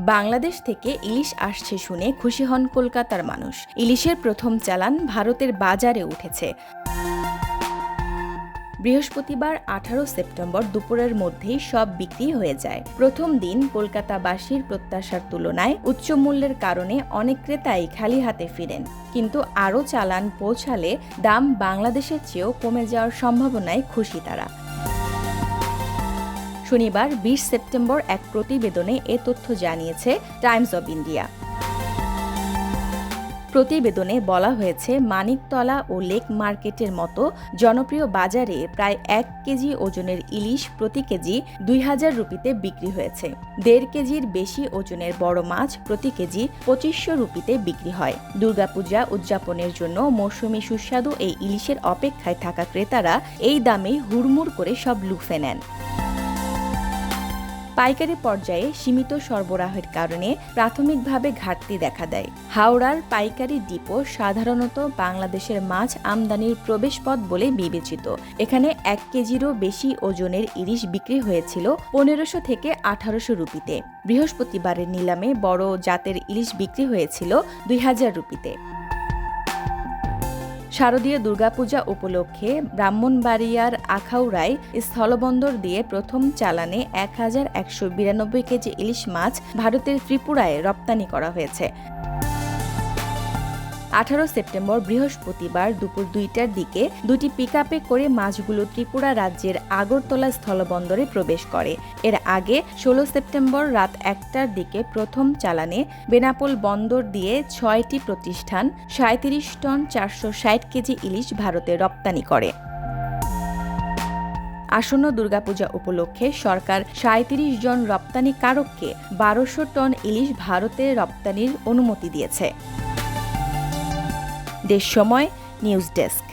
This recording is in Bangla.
বাংলাদেশ থেকে ইলিশ আসছে শুনে খুশি হন কলকাতার মানুষ। ইলিশের প্রথম চালান ভারতের বাজারে উঠেছে। বৃহস্পতিবার আঠারো সেপ্টেম্বর দুপুরের মধ্যেই সব বিক্রি হয়ে যায়। প্রথম দিন কলকাতাবাসীর প্রত্যাশার তুলনায় উচ্চ মূল্যের কারণে অনেক ক্রেতাই খালি হাতে ফিরেন। কিন্তু আরও চালান পৌঁছালে দাম বাংলাদেশের চেয়েও কমে যাওয়ার সম্ভাবনায় খুশি তারা। শনিবার, বিশ সেপ্টেম্বর এক প্রতিবেদনে এ তথ্য জানিয়েছে টাইমস অব ইন্ডিয়া। প্রতিবেদনে বলা হয়েছে, মানিকতলা ও লেক মার্কেটের মতো জনপ্রিয় বাজারে প্রায় এক কেজি ওজনের ইলিশ প্রতি কেজি দুই হাজার রুপিতে বিক্রি হয়েছে। দেড় কেজির বেশি ওজনের বড় মাছ প্রতি কেজি পঁচিশশো রুপিতে বিক্রি হয়। দুর্গাপূজা উদযাপনের জন্য মৌসুমি সুস্বাদু এই ইলিশের অপেক্ষায় থাকা ক্রেতারা এই দামে হুড়মুড় করে সব লুফে নেন। পাইকারি পর্যায়ে সীমিত সরবরাহের কারণে প্রাথমিকভাবে ঘাটতি দেখা দেয়। হাওড়ার পাইকারি ডিপো সাধারণত বাংলাদেশের মাছ আমদানির প্রবেশপথ বলে বিবেচিত। এখানে এক কেজিরও বেশি ওজনের ইলিশ বিক্রি হয়েছিল পনেরোশো থেকে আঠারোশো রুপিতে। বৃহস্পতিবারের নিলামে বড় জাতের ইলিশ বিক্রি হয়েছিল দুই হাজার রুপিতে। শারদীয় দুর্গাপূজা উপলক্ষে ব্রাহ্মণবাড়িয়ার আখাউড়ায় স্থলবন্দর দিয়ে প্রথম চালানে এক হাজার একশো বিরানব্বই কেজি ইলিশ মাছ ভারতের ত্রিপুরায় রপ্তানি করা হয়েছে। আঠারো সেপ্টেম্বর বৃহস্পতিবার দুপুর দুইটার দিকে দুটি পিকআপে করে মাছগুলো ত্রিপুরা রাজ্যের আগরতলা স্থলবন্দরে প্রবেশ করে। এর আগে ষোলো সেপ্টেম্বর রাত একটার দিকে প্রথম চালানে বেনাপোল বন্দর দিয়ে ছয়টি প্রতিষ্ঠান সাঁত্রিশ টন চারশো ষাট কেজি ইলিশ ভারতে রপ্তানি করে। আসন্ন দুর্গাপূজা উপলক্ষে সরকার সাঁত্রিশ জন রপ্তানিকারককে বারোশো টন ইলিশ ভারতে রপ্তানির অনুমতি দিয়েছে। দেশ সময় নিউজ ডেস্ক